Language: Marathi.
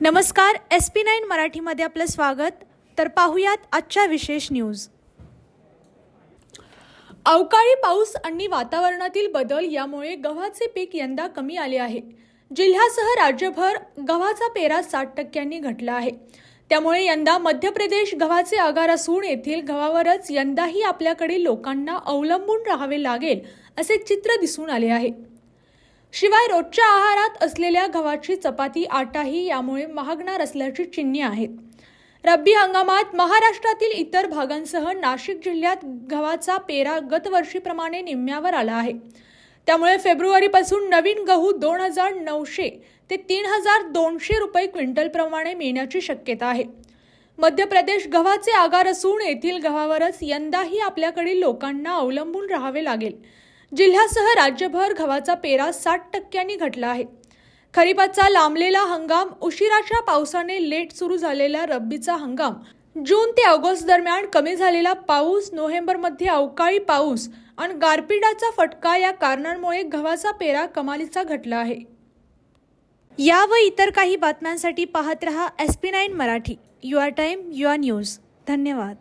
नमस्कार एस पी नाईन मराठीमध्ये आपलं स्वागत. तर पाहूयात आजच्या विशेष न्यूज अवकाळी पाऊस आणि वातावरणातील बदल यामुळे गव्हाचे पीक यंदा कमी आले आहे. जिल्ह्यासह राज्यभर गव्हाचा पेरा साठ टक्क्यांनी घटला आहे. त्यामुळे यंदा मध्य प्रदेश गव्हाचे आगार असून येथील गव्हावरच यंदाही आपल्याकडील लोकांना अवलंबून राहावे लागेल असे चित्र दिसून आले आहे. शिवाय रोजच्या आहारात असलेल्या गव्हाची चपाती आटाही यामुळे महागणार असल्याची चिन्हे आहेत. रब्बी हंगामात महाराष्ट्रातील इतर भागांसह नाशिक जिल्ह्यात गव्हाचा पेरा गतवर्षीप्रमाणे निम्म्यावर आला आहे. त्यामुळे फेब्रुवारीपासून नवीन गहू दोन हजार नऊशे ते तीन हजार दोनशे रुपये क्विंटलप्रमाणे मिळण्याची शक्यता आहे. मध्य प्रदेश गव्हाचे आगार असून येथील गव्हावरच यंदाही आपल्याकडील लोकांना अवलंबून राहावे लागेल. जिल्ह्यासह राज्यभर गव्हाचा पेरा साठ टक्क्यांनी घटला आहे. खरीपाचा लांबलेला हंगाम उशिराच्या पावसाने लेट सुरू झालेला रब्बीचा हंगाम. जून ते ऑगस्ट दरम्यान कमी झालेला पाऊस नोव्हेंबरमध्ये अवकाळी पाऊस आणि गारपिटाचा फटका या कारणांमुळे गव्हाचा पेरा कमालीचा घटला आहे. या व इतर काही बातम्यांसाठी पाहत रहा S P nine Marathi. Your time your news. धन्यवाद.